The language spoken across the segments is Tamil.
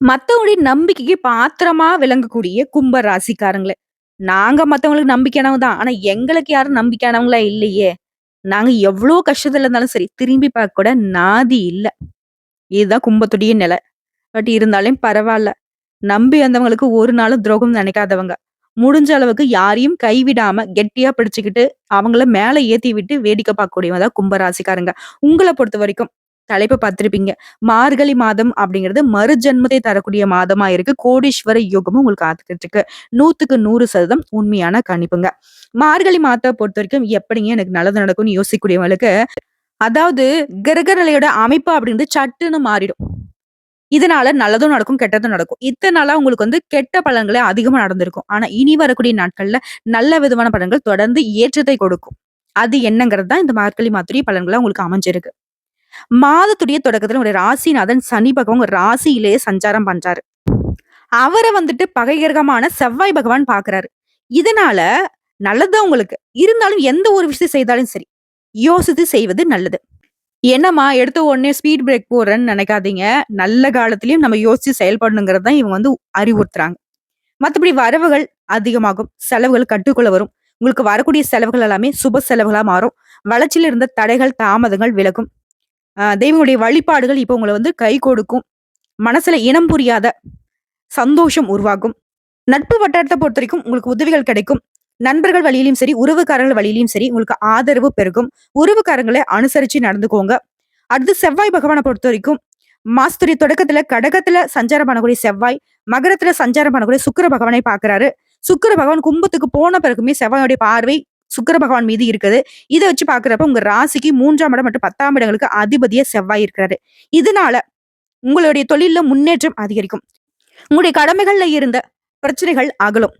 மத்தவங்களுடைய நம்பிக்கைக்கு பாத்திரமா விளங்கக்கூடிய கும்ப ராசிக்காரங்களே. நாங்க மத்தவங்களுக்கு நம்பிக்கையானவங்க தான். ஆனா எங்களுக்கு யாரும் நம்பிக்கையானவங்களா இல்லையே! நாங்க எவ்ளோ கஷ்டத்துல இருந்தாலும் சரி, திரும்பி பார்க்க கூட நாதி இல்ல. இதுதான் கும்பத்துடைய நிலை. பட் இருந்தாலும் பரவாயில்ல நம்பி வந்தவங்களுக்கு ஒரு நாளும் துரோகம் நினைக்காதவங்க. முடிஞ்ச அளவுக்கு யாரையும் கைவிடாம கெட்டியா பிடிச்சுக்கிட்டு, அவங்கள மேல ஏத்தி விட்டு வேடிக்கை பார்க்கக்கூடியவங்க தான் கும்ப ராசிக்காரங்க. உங்கள பொறுத்தவரைக்கும் தலைப்பு பார்த்திருப்பீங்க. மார்கழி மாதம் அப்படிங்கிறது மறுஜென்மத்தை தரக்கூடிய மாதமா இருக்கு. கோடீஸ்வர யோகமும் உங்களுக்கு காத்துக்கிட்டு இருக்கு. 100க்கு 100% உண்மையான கணிப்புங்க. மார்கழி மாத்தை பொறுத்த வரைக்கும் எப்படிங்க எனக்கு நல்லது நடக்கும்னு யோசிக்கக்கூடியவங்களுக்கு, அதாவது கிரக நிலையோட அமைப்பு அப்படிங்கிறது சட்டுன்னு மாறிடும். இதனால நல்லதும் நடக்கும், கெட்டதும் நடக்கும். இத்தனை நாளா உங்களுக்கு வந்து கெட்ட பலன்களே அதிகமா நடந்திருக்கும். ஆனா இனி வரக்கூடிய நாட்கள்ல நல்ல விதமான பலன்கள் தொடர்ந்து ஏற்றத்தை கொடுக்கும். அது என்னங்கிறது தான் இந்த மார்கழி மாதத்துடைய பலன்களை உங்களுக்கு அமைஞ்சிருக்கு. மாதத்துடைய தொடக்கத்துல ஒரு ராசிநாதன் சனி பகவான் ஒரு ராசியிலேயே சஞ்சாரம் பண்றாரு. அவரை வந்துட்டு பகைகிரகமான செவ்வாய் பகவான் பாக்குறாரு இதனால நல்லதுதான் உங்களுக்கு. இருந்தாலும் எந்த ஒரு விஷயத்தை செய்தாலும் சரி, யோசித்து செய்வது நல்லது. என்னம்மா எடுத்த உடனே ஸ்பீட் பிரேக் போடுறேன்னு நினைக்காதீங்க. நல்ல காலத்திலயும் நம்ம யோசிச்சு செயல்படணுங்கிறது தான் இவங்க வந்து அறிவுறுத்துறாங்க. மத்தபடி வரவுகள் அதிகமாகும். செலவுகள் கட்டுக்குள்ள வரும். உங்களுக்கு வரக்கூடிய செலவுகள் எல்லாமே சுப செலவுகளா மாறும். வளர்ச்சியில இருந்த தடைகள், தாமதங்கள் விலகும். தெய்வங்களுடைய வழிபாடுகள் இப்போ உங்களை வந்து கை கொடுக்கும். மனசுல இனம் புரியாத சந்தோஷம் உருவாகும். நட்பு வட்டாரத்தை பொறுத்த வரைக்கும் உங்களுக்கு உதவிகள் கிடைக்கும். நண்பர்கள் வழியிலும் சரி, உறவுக்காரர்கள் வழியிலும் சரி, உங்களுக்கு ஆதரவு பெருகும். உறவுக்காரங்களை அனுசரிச்சு நடந்துக்கோங்க. அடுத்து செவ்வாய் பகவான பொறுத்தவரைக்கும், மாஸ்துரி தொடக்கத்துல கடகத்துல சஞ்சாரம் பண்ணக்கூடிய செவ்வாய், மகரத்துல சஞ்சாரம் பண்ணக்கூடிய சுக்கிர பகவானை பாக்குறாரு சுக்கிர பகவான் கும்பத்துக்கு போன பிறகுமே செவ்வாயோடைய பார்வை சுக்கர பகவான் மீது இருக்குது. இதை வச்சு பார்க்கிறப்ப உங்க ராசிக்கு மூன்றாம் இடம் மற்றும் 10ஆம் இடங்களுக்கு அதிபதியா செவ்வாய் இருக்கிறாரு. இதனால உங்களுடைய தொழில முன்னேற்றம் அதிகரிக்கும். உங்களுடைய கடமைகள்ல இருந்த பிரச்சனைகள் அகலும்.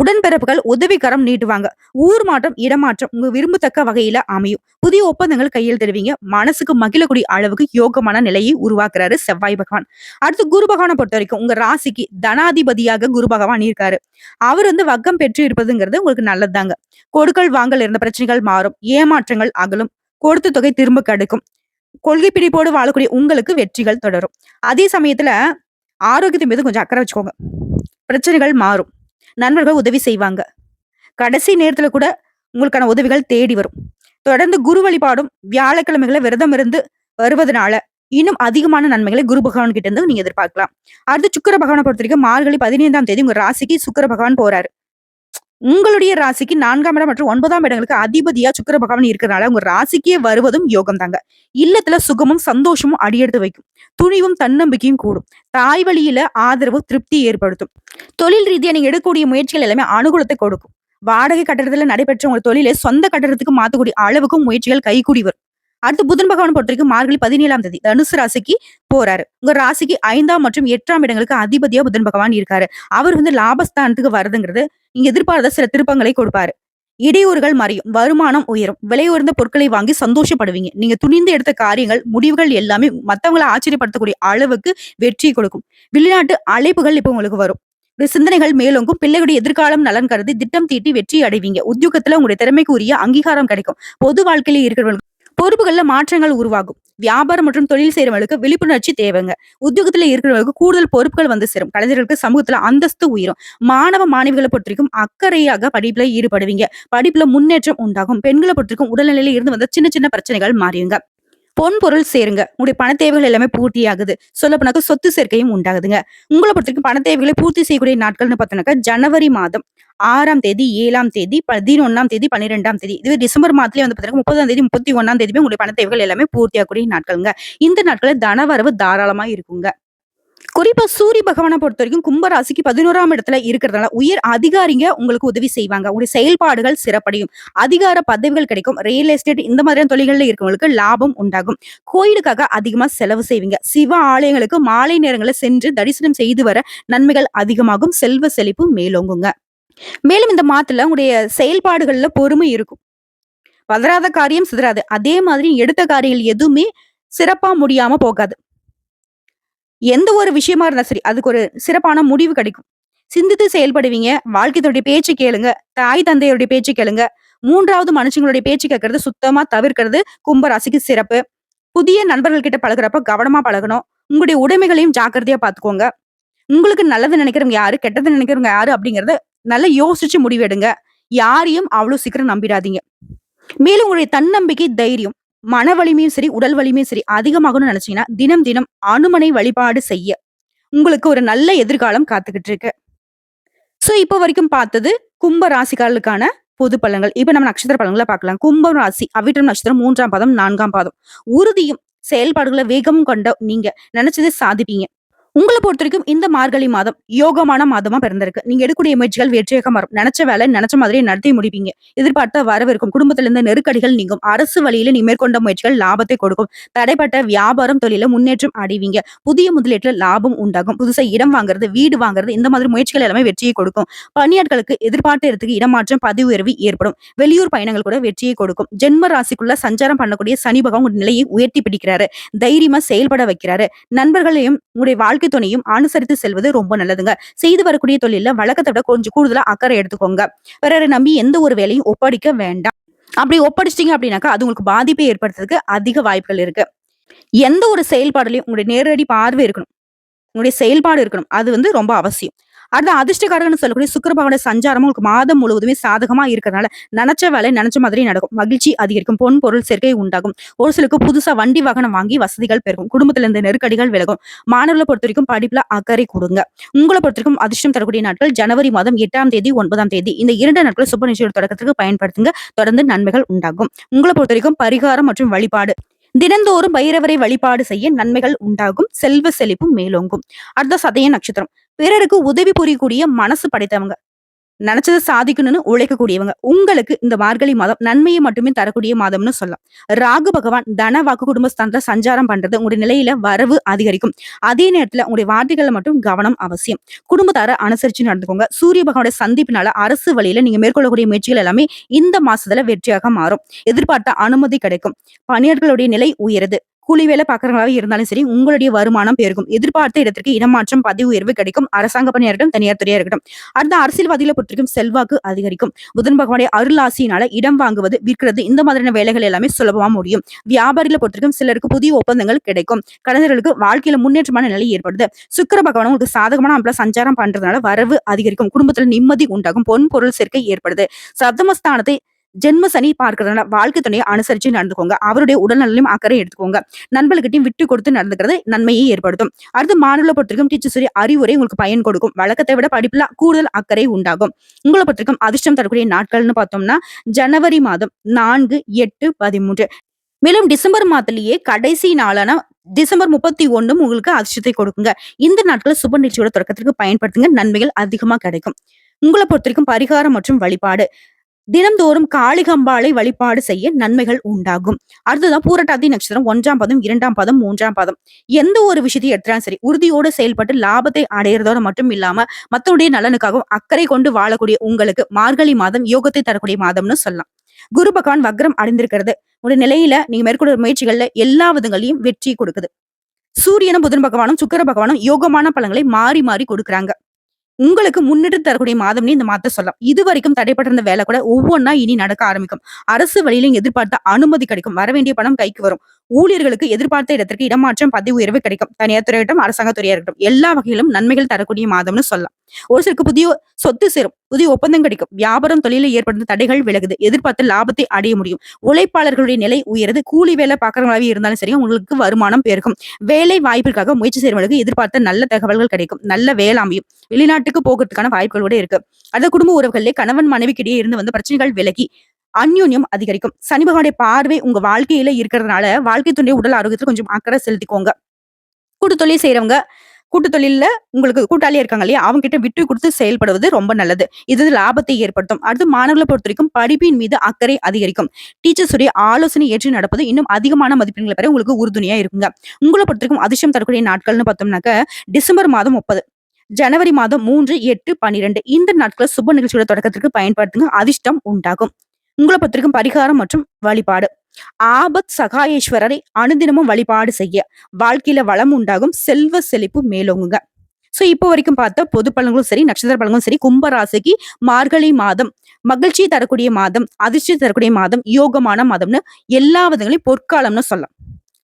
உடன்பிறப்புகள் உதவிகரம் நீட்டுவாங்க. ஊர் மாற்றம், இடமாற்றம் உங்க விரும்பத்தக்க வகையில அமையும். புதிய ஒப்பந்தங்கள் கையில் தருவீங்க மனசுக்கு மகிழக்கூடிய அளவுக்கு யோகமான நிலையை உருவாக்குறாரு செவ்வாய் பகவான். அடுத்து குரு பொறுத்த வரைக்கும் உங்க ராசிக்கு தனாதிபதியாக குரு பகவான் இருக்காரு. அவர் வந்து வக்கம் பெற்று இருப்பதுங்கிறது உங்களுக்கு நல்லதுதாங்க. கொடுக்கல் வாங்கல் இருந்த பிரச்சனைகள் மாறும். ஏமாற்றங்கள் அகலும். கொடுத்த தொகை திரும்ப கிடைக்கும். கொள்கை பிடிப்போடு வாழக்கூடிய உங்களுக்கு வெற்றிகள் தொடரும். அதே சமயத்துல ஆரோக்கியத்தின் மீது கொஞ்சம் அக்கறை வச்சுக்கோங்க. பிரச்சனைகள் மாறும். நண்பர்கள் உதவி செய்வாங்க. கடைசி நேரத்துல கூட உங்களுக்கான உதவிகள் தேடி வரும். தொடர்ந்து குரு வழிபாடும், வியாழக்கிழமைகளை விரதம் இருந்து வருவதனால, இன்னும் அதிகமான நன்மைகளை குரு பகவான் கிட்ட இருந்து நீங்க எதிர்பார்க்கலாம். அடுத்து சுக்கர பகவானை பொறுத்த பொறுத்தவரைக்கும் மார்கழி 15ஆம் தேதி உங்க ராசிக்கு சுக்கர பகவான் போறாரு. உங்களுடைய ராசிக்கு நான்காம் இடம் மற்றும் ஒன்பதாம் இடங்களுக்கு அதிபதியா சுக்கர பகவான் இருக்கிறனால, உங்க ராசிக்கே வருவதும் யோகம் தாங்க. இல்லத்துல சுகமும், சந்தோஷமும் அடியெடுத்து வைக்கும். துணிவும், தன்னம்பிக்கையும் கூடும். தாய் வழியில ஆதரவு, திருப்தி ஏற்படுத்தும். தொழில் ரீதியா நீங்க எடுக்கக்கூடிய முயற்சிகள் எல்லாமே அனுகூலத்தை கொடுக்கும். வாடகை கட்டடத்துல நடைபெற்ற உங்க தொழிலை சொந்த கட்டடத்துக்கு மாத்தக்கூடிய அளவுக்கும் முயற்சிகள் கைகூடி வரும். அடுத்து புதன் பகவான பொறுத்தவரைக்கும் மார்கழி 17ஆம் தேதி தனுசு ராசிக்கு போறாரு. உங்க ராசிக்கு ஐந்தாம் மற்றும் எட்டாம் இடங்களுக்கு அதிபதியா புதன் பகவான் இருக்காரு. அவர் வந்து லாபஸ்தானத்துக்கு வருதுங்கிறது நீங்க எதிர்பாராத சில திருப்பங்களை கொடுப்பாரு. இடையூறுகள் மறையும். வருமானம் உயரும். விலை உயர்ந்த பொருட்களை வாங்கி சந்தோஷப்படுவீங்க. நீங்க துணிந்து எடுத்த காரியங்கள், முடிவுகள் எல்லாமே மத்தவங்களை ஆச்சரியப்படுத்தக்கூடிய அளவுக்கு வெற்றியை கொடுக்கும். வெளிநாட்டு அழைப்புகள் இப்ப உங்களுக்கு வரும். சிந்தனைகள் மேலோங்கும். பிள்ளைகளுடைய எதிர்காலம் நலன் கருதி திட்டம் தீட்டி வெற்றி அடைவீங்க. உத்தியோகத்துல உங்களுடைய திறமைக்கு உரிய அங்கீகாரம் கிடைக்கும். பொது வாழ்க்கையில இருக்கிறவங்களுக்கு பொறுப்புகள்ல மாற்றங்கள் உருவாகும். வியாபாரம் மற்றும் தொழில் செய்கிறவங்களுக்கு விழிப்புணர்ச்சி தேவைங்க. உத்தியோகத்துல இருக்கிறவங்களுக்கு கூடுதல் பொறுப்புகள் வந்து சேரும். கலைஞர்களுக்கு சமூகத்துல அந்தஸ்து உயரும். மாணவ, மாணவிகளை பொறுத்தவரைக்கும் அக்கறையாக படிப்புல ஈடுபடுவீங்க. படிப்புல முன்னேற்றம் உண்டாகும். பெண்களை பொறுத்திருக்கும் உடல்நிலையில இருந்து வந்த சின்ன சின்ன பிரச்சனைகள் மாறியுங்க பொன் பொருள் சேருங்க. உங்களுடைய பண தேவைகள் எல்லாமே பூர்த்தியாகுது. சொல்லப்போனாக்க சொத்து சேர்க்கையும் உண்டாகுதுங்க. உங்களை பொறுத்தவரைக்கும் பண தேவைகளை பூர்த்தி செய்யக்கூடிய நாட்கள்னு பார்த்தோம்னாக்கா, ஜனவரி மாதம் ஆறாம் தேதி, ஏழாம் தேதி, 11ஆம் தேதி, 12ஆம் தேதி. இது டிசம்பர் மாதத்திலே வந்து பார்த்தீங்கன்னா 30ஆம் தேதி, முப்பத்தி ஒன்றாம் தேதி உங்களுடைய பண தேவைகள் எல்லாமே பூர்த்தியாகக்கூடிய நாட்களுங்க இந்த நாட்களில் தனவரவு தாராளமா இருக்குங்க. குறிப்பா சூரிய பகவானை பொறுத்த வரைக்கும் கும்பராசிக்கு பதினோராம் இடத்துல இருக்கிறதுனால, உயர் அதிகாரிங்க உங்களுக்கு உதவி செய்வாங்க. உங்களுடைய செயல்பாடுகள் சிறப்படையும். அதிகார பதவிகள் கிடைக்கும். ரியல் எஸ்டேட் இந்த மாதிரியான தொழில்களில் இருக்கிறவங்களுக்கு லாபம் உண்டாகும். கோயிலுக்காக அதிகமா செலவு செய்வீங்க. சிவ ஆலயங்களுக்கு மாலை நேரங்களில் சென்று தரிசனம் செய்து வர நன்மைகள் அதிகமாகும். செல்வ செழிப்பு மேலோங்குங்க. மேலும் இந்த மாத்துல உங்களுடைய செயல்பாடுகள்ல பொறுமை இருக்கும். பதறாத காரியம் சிதறாது. அதே மாதிரி எடுத்த காரியங்கள் எதுவுமே சிறப்பா முடியாம போகாது. எந்த ஒரு விஷயமா இருந்தா சரி, அதுக்கு ஒரு சிறப்பான முடிவு கிடைக்கும். சிந்தித்து செயல்படுவீங்க. வாழ்க்கை பேச்சு கேளுங்க. தாய் தந்தையருடைய பேச்சு கேளுங்க. மூன்றாவது மனுஷங்களுடைய பேச்சு கேட்கறது சுத்தமா தவிர்க்கிறது கும்ப ராசிக்கு சிறப்பு. புதிய நண்பர்கள் கிட்ட பழகுறப்ப கவனமா பழகணும். உங்களுடைய உடைமைகளையும் ஜாக்கிரதையா பாத்துக்கோங்க உங்களுக்கு நல்லது நினைக்கிறவங்க யாரு? கெட்டது நினைக்கிறவங்க யாரு? அப்படிங்கறத நல்லா யோசிச்சு முடிவெடுங்க. யாரையும் அவ்வளோ சீக்கிரம் நம்பிடாதீங்க. மேலும் உங்களுடைய தன்னம்பிக்கை, தைரியம், மன வலிமையும் சரி, உடல் வலிமையும் சரி அதிகமாகணும்னு நினைச்சீங்கன்னா, தினம் தினம் அனுமனை வழிபாடு செய்ய உங்களுக்கு ஒரு நல்ல எதிர்காலம் காத்துக்கிட்டு இருக்கு. ஸோ இப்போ வரைக்கும் பார்த்தது கும்ப ராசிக்காரர்களுக்கான பொது பலன்கள். இப்ப நம்ம நட்சத்திர பழங்களை பார்க்கலாம். கும்பம் ராசி, அவிட்டம் நட்சத்திரம் மூன்றாம் பாதம், நான்காம் பாதம். உறுதியும், செயல்பாடுகளை வேகமும் கொண்ட நீங்க நினைச்சதை சாதிப்பீங்க. உங்களை பொறுத்த வரைக்கும் இந்த மார்கழி மாதம் யோகமான மாதமா பிறந்திருக்கு. நீங்க எடுக்கக்கூடிய முயற்சிகள் வெற்றியாக மாறும். நினைச்ச வேலை நினைச்ச மாதிரியே நடத்தி முடிப்பீங்க. எதிர்பார்த்த வரவிருக்கும் குடும்பத்திலிருந்து நெருக்கடிகள் நீங்கும். அரசு வழியில நீ மேற்கொண்ட முயற்சிகள் லாபத்தை கொடுக்கும். தடைப்பட்ட வியாபாரம், தொழில முன்னேற்றம் அடைவீங்க. புதிய முதலீட்டுல லாபம் உண்டாகும். புதுசா இடம் வாங்குறது, வீடு வாங்குறது இந்த மாதிரி முயற்சிகள் எல்லாமே வெற்றியை கொடுக்கும். பணியாட்களுக்கு எதிர்பார்த்த இடத்துக்கு இடமாற்றம், பதவி உயர்வு ஏற்படும். வெளியூர் பயணங்கள் கூட வெற்றியை கொடுக்கும். ஜென்ம ராசிக்குள்ள சஞ்சாரம் பண்ணக்கூடிய சனி பகவான் நிலையை உயர்த்தி பிடிக்கிறாரு. தைரியமா செயல்பட வைக்கிறாரு. நண்பர்களையும் உங்களுடைய வாழ்க்கை துணையும் அனுசரித்து செல்வது ரொம்ப நல்லதுங்க. செய்து வரக்கூடிய தொழில வழக்கத்தை விட கொஞ்சம் கூடுதலா அக்கறை எடுத்துக்கோங்க. பிறரை நம்பி எந்த ஒரு வேலையும் ஒப்படைக்க வேண்டாம். அப்படி ஒப்படைச்சிட்டீங்க அப்படின்னாக்கா, அது உங்களுக்கு பாதிப்பை ஏற்படுத்துறதுக்கு அதிக வாய்ப்புகள் இருக்கு. எந்த ஒரு செயல்பாடுலயும் உங்களுடைய நேரடி பார்வை இருக்கணும். உங்களுடைய செயல்பாடு இருக்கணும். அது வந்து ரொம்ப அவசியம். அடுத்த அதிர்ஷ்டக்காரகன்னு சொல்லக்கூடிய சுக்கரபாவோட சஞ்சாரமும் உங்களுக்கு மாதம் முழுவதுமே சாதகமா இருக்கிறதுனால நினைச்ச வேலை நினைச்ச மாதிரி நடக்கும். மகிழ்ச்சி அதிகரிக்கும். பொன், பொருள் சேர்க்கை உண்டாகும். ஒரு சிலருக்கு புதுசா வண்டி வாகனம் வாங்கி வசதிகள் பெருகும். குடும்பத்துல இருந்து நெருக்கடிகள் விலகும். மாணவர்களை பொறுத்த வரைக்கும் படிப்புல அக்கறை கொடுங்க. உங்கள பொறுத்தவரைக்கும் அதிர்ஷ்டம் தரக்கூடிய நாட்கள் ஜனவரி மாதம் எட்டாம் தேதி, ஒன்பதாம் தேதி. இந்த இரண்டு நாட்கள் சுப நிகழ்ச்சியோட தொடக்கத்திற்கு பயன்படுத்துங்க. தொடர்ந்து நன்மைகள் உண்டாகும். உங்களை பொறுத்த வரைக்கும் பரிகாரம் மற்றும் வழிபாடு தினந்தோறும் பைரவரை வழிபாடு செய்ய நன்மைகள் உண்டாகும். செல்வ செழிப்பும் மேலோங்கும். அடுத்த சதய நட்சத்திரம். பிறருக்கு உதவி புரியக்கூடிய மனசு படைத்தவங்க. நினைச்சதை சாதிக்கணும்னு உழைக்கக்கூடியவங்க. உங்களுக்கு இந்த மார்கழி மாதம் நன்மையை மட்டுமே தரக்கூடிய மாதம்னு சொல்லலாம். ராகு பகவான் தன, வாக்கு, குடும்பஸ்தானத்துல சஞ்சாரம் பண்றது உங்களுடைய நிலையில வரவு அதிகரிக்கும். அதே நேரத்துல உங்களுடைய வார்த்தைகள்ல மட்டும் கவனம் அவசியம். குடும்பத்தார அனுசரிச்சு நடந்துக்கோங்க. சூரிய பகவானுடைய சந்திப்பினால அரசு வழியில நீங்க மேற்கொள்ளக்கூடிய முயற்சிகள் எல்லாமே இந்த மாசத்துல வெற்றியாக மாறும். எதிர்பார்த்த அனுமதி கிடைக்கும். பணியாளர்களுடைய நிலை உயருது. கூலி வேலை பார்க்குறவங்களாவே இருந்தாலும் சரி, உங்களுடைய வருமானம் பெருகும். எதிர்பார்த்த இடத்திற்கு இடமாற்றம், பதவி உயர்வு கிடைக்கும். அரசாங்க பணியாக இருக்கட்டும், தனியார் துறையா இருக்கட்டும். அடுத்த அரசியல்வாதிகளை பொறுத்திருக்கும் செல்வாக்கு அதிகரிக்கும். புதன் பகவானுடைய அருளாசியினால இடம் வாங்குவது, விற்கிறது இந்த மாதிரியான வேலைகள் எல்லாமே சுலபமா முடியும். வியாபாரிகளை பொறுத்தவரைக்கும் சிலருக்கு புதிய ஒப்பந்தங்கள் கிடைக்கும். கலைஞர்களுக்கு வாழ்க்கையில முன்னேற்றமான நிலை ஏற்படுது. சுக்கிர பகவான் உங்களுக்கு சாதகமான அம்பல சஞ்சாரம் பண்றதுனால வரவு அதிகரிக்கும். குடும்பத்தில் நிம்மதி உண்டாகும். பொன், பொருள் சேர்க்கை ஏற்படுது. சப்தமஸ்தானத்தை ஜென்ம சனி பார்க்கறதுனால வாழ்க்கை துணையை அனுசரிச்சு நடந்துக்கோங்க. அவருடைய உடல்நலையும் அக்கறை எடுத்துக்கோங்க. நண்பர்கிட்டையும் விட்டு கொடுத்து நடந்துக்கிறது நன்மையை ஏற்படுத்தும். அடுத்து மாநில பொறுத்திருக்கும் டீச்சர்ஸுடைய அறிவுரை உங்களுக்கு பயன் கொடுக்கும். வழக்கத்தை விட படிப்புல கூடுதல் அக்கறை உண்டாகும். உங்களை பொறுத்திருக்கும் அதிர்ஷ்டம் தரக்கூடிய நாட்கள்னு பார்த்தோம்னா, ஜனவரி மாதம் 4, 8, 13 மேலும் டிசம்பர் மாதத்திலேயே கடைசி நாளான டிசம்பர் 31 உங்களுக்கு அதிர்ஷ்டத்தை கொடுக்குங்க. இந்த நாட்களை சுப நிகழ்ச்சியோட தொடக்கத்திற்கு பயன்படுத்துங்க. நன்மைகள் அதிகமா கிடைக்கும். உங்களை பொறுத்த வரைக்கும் பரிகாரம் மற்றும் வழிபாடு தினம்தோறும் காளிகம்பாளை வழிபாடு செய்ய நன்மைகள் உண்டாகும். அடுத்ததான் பூரட்டாதி நட்சத்திரம் ஒன்றாம் பதம் இரண்டாம் பதம் மூன்றாம் பதம் எந்த ஒரு விஷயத்தையும் எடுத்தாலும் சரி, உறுதியோடு செயல்பட்டு லாபத்தை அடையறதோட மட்டும் இல்லாம, மத்தவங்களுடைய நலனுக்காகவும் அக்கறை கொண்டு வாழக்கூடிய உங்களுக்கு மார்கழி மாதம் யோகத்தை தரக்கூடிய மாதம்னு சொல்லலாம். குரு பகவான் வக்ரம் அடைந்திருக்கிறது. ஒரு நிலையில நீங்க மேற்கொள்ள முயற்சிகள்ல எல்லா விதங்களையும் வெற்றி கொடுக்குது. சூரியனும், புதன் பகவானும், சுக்கர பகவானும் யோகமான பலன்களை மாறி மாறி கொடுக்குறாங்க. உங்களுக்கு முன்னிட்டு தரக்கூடிய மாதம்னு இந்த மாதத்தை சொல்லலாம். இது வரைக்கும் தடைப்பட்டிருந்த வேலை கூட ஒவ்வொன்னா இனி நடக்க ஆரம்பிக்கும். அரசு வழியிலும் எதிர்பார்த்த அனுமதி கிடைக்கும். வர வேண்டிய பணம் கைக்கு வரும். ஊழியர்களுக்கு எதிர்பார்த்த இடத்திற்கு இடமாற்றம், பதவி உயர்வு கிடைக்கும். தனியார் துறையிட்டும் அரசாங்க துறையா இருக்கட்டும். எல்லா வகையிலும் நன்மைகள் தரக்கூடிய மாதம்னு சொல்லலாம். ஒரு சிலருக்கு புதிய சொத்து சேரும். புதிய ஒப்பந்தம் கிடைக்கும். வியாபாரம், தொழிலில் ஏற்படுத்த தடைகள் விலகுது. எதிர்பார்த்த லாபத்தை அடைய முடியும். உழைப்பாளர்களுடைய நிலை உயருது. கூலி வேலை பார்க்கிறவங்களாவே இருந்தாலும் சரி, உங்களுக்கு வருமானம் பெருகும். வேலை வாய்ப்பிற்காக முயற்சி செய்யறவங்களுக்கு எதிர்பார்த்த நல்ல தகவல்கள் கிடைக்கும். நல்ல வேலை அமையும். வெளிநாட்டுக்கு போகிறதுக்கான வாய்ப்புகள் கூட இருக்கு. அடுத்த குடும்ப உறவுகளிலே கணவன் மனைவிக்கிடையே இருந்து வந்து பிரச்சனைகள் விலகி அந்யோன்யம் அதிகரிக்கும். சனி பகவானுடைய பார்வை உங்க வாழ்க்கையில இருக்கிறதுனால, வாழ்க்கை துணை உடல் ஆரோக்கியத்துல கொஞ்சம் அக்கறை செலுத்திக்கோங்க. கூட்டு தொழில் செய்யறவங்க கூட்டு தொழில்ல உங்களுக்கு கூட்டாளியா இருக்காங்க இல்லையா? அவங்க கிட்ட விட்டு கொடுத்து செயல்படுவது ரொம்ப நல்லது. இது லாபத்தை ஏற்படுத்தும். அடுத்து மாணவர்களை பொறுத்த வரைக்கும் படிப்பின் மீது அக்கறை அதிகரிக்கும். டீச்சர்ஸ் உடைய ஆலோசனை ஏற்று நடப்பது இன்னும் அதிகமான மதிப்பெண்களை பெற உங்களுக்கு உறுதுணையா இருக்குங்க. பொறுத்த வரைக்கும் அதிர்ஷ்டம் தரக்கூடிய நாட்கள்னு பார்த்தோம்னாக்க, டிசம்பர் மாதம் 30, ஜனவரி மாதம் 3, 8, 12 இந்த நாட்களை சுப நிகழ்ச்சியோட தொடக்கத்திற்கு பயன்படுத்துங்க. அதிர்ஷ்டம் உண்டாகும். உங்கள பொறுத்தவரைக்கும் பரிகாரம் மற்றும் வழிபாடு. ஆபத் சகாயேஸ்வரரை அனுதினமும் வழிபாடு செய்ய வாழ்க்கையில வளம் உண்டாகும். செல்வ செழிப்பு மேலோங்குங்க. சோ இப்போ வரைக்கும் பார்த்தா பொது பலன்களும் சரி, நட்சத்திர பலன்களும் சரி, கும்பராசிக்கு மார்கழி மாதம் மகிழ்ச்சி தரக்கூடிய மாதம், அதிர்ச்சி தரக்கூடிய மாதம், யோகமான மாதம்னு எல்லா விதங்களையும் பொற்காலம்னு சொல்லலாம்.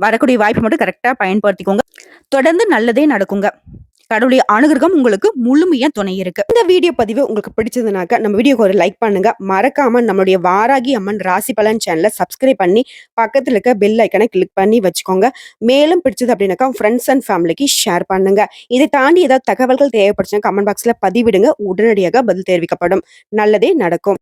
வரக்கூடிய வாய்ப்பு மட்டும் கரெக்டாக பயன்படுத்திக்கோங்க. தொடர்ந்து நல்லதே நடக்குங்க. கடவுளுடைய அனுகிரகம் உங்களுக்கு முழுமையா துணை இருக்கு. இந்த வீடியோ பதிவு உங்களுக்கு பிடிச்சதுனாக்க நம்ம வீடியோக்கு ஒரு லைக் பண்ணுங்க. மறக்காம நம்மளுடைய வாராகி அம்மன் ராசி பலன் சேனலை சப்ஸ்கிரைப் பண்ணி பக்கத்தில் இருக்க பெல் ஐக்கனை கிளிக் பண்ணி வச்சுக்கோங்க. மேலும் பிடிச்சது அப்படின்னாக்கா ஃப்ரெண்ட்ஸ் அண்ட் ஃபேமிலிக்கு ஷேர் பண்ணுங்க. இதை தாண்டி ஏதாவது தகவல்கள் தேவைப்படுச்சுன்னா கமெண்ட் பாக்ஸ்ல பதிவிடுங்க. உடனடியாக பதில் தெரிவிக்கப்படும். நல்லதே நடக்கும்.